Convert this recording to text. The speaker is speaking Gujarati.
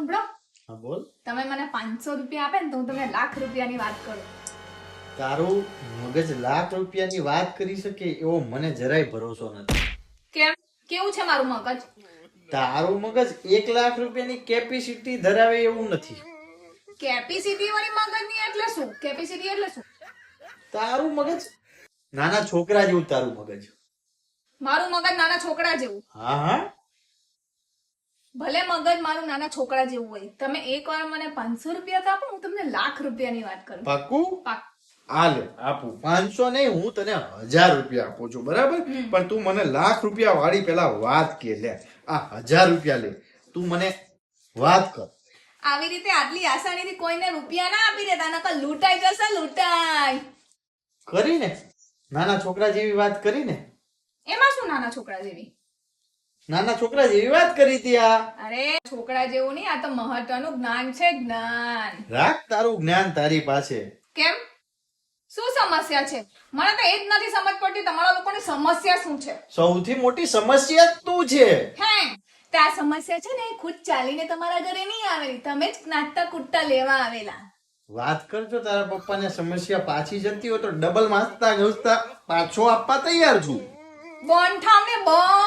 સાંભળો. હા બોલ. તમે મને પાંચસો રૂપિયા આપે ને તો હું તમને લાખ રૂપિયાની વાત કરું. તારું મગજ લાખ રૂપિયાની વાત કરી શકે એવો મને જરાય ભરોસો નથી. કેમ? કેવું છે મારું મગજ? તારું મગજ એક લાખ રૂપિયાની કેપેસિટી ધરાવે એવું નથી. કેપેસિટી વાળી મગજની એટલે શું? કેપેસિટી એટલે શું? તારું મગજ નાના છોકરા જેવું તારું મગજ. મારું મગજ નાના છોકરા જેવું. હા હા. મગજ મારું નાના છોકરા જેવું હોય. તમે એક વાર મને પાંચસો રૂપિયા તો આપો હું તમને લાખ રૂપિયાની વાત કરું. પાકું પાક આપું. પાંચસો નહીં હું તને હજાર રૂપિયા આપું છું બરાબર? પણ તું મને લાખ રૂપિયા વાળી પેલા વાત કે લે આ હજાર રૂપિયા લે. તું મને વાત કર. આવી રીતે આટલી આસાનીથી કોઈને રૂપિયા ના આપી દેતા નકર લૂંટાઈ જશે લૂંટાઈ. કરીને? નાના છોકરા જેવી વાત કરીને? એમાં શું નાના છોકરા જેવી? નાના છોકરા જેવી વાત કરી હતી આ. અરે છોકરા જેવું નહીં આ તો મહત્વનું જ્ઞાન છે જ્ઞાન. રાખ તારું જ્ઞાન તારી પાસે. કેમ? શું સમસ્યા છે? મને તો એ જ નથી સમજ પડતી તમારા લોકોની સમસ્યા શું છે? સૌથી મોટી સમસ્યા તું છે. હે તે આ સમસ્યા છે ને એ ખુદ ચાલીને તમારા ઘરે નહીં આવેલી તમે જ નાચતા કૂદતા લેવા આવેલા. વાત કરજો તારા પપ્પાને સમસ્યા પાછી જતી હોય તો ડબલ માસતા ઘસતા પાછો આપવા તૈયાર છું. બોન ઠાવને બોન.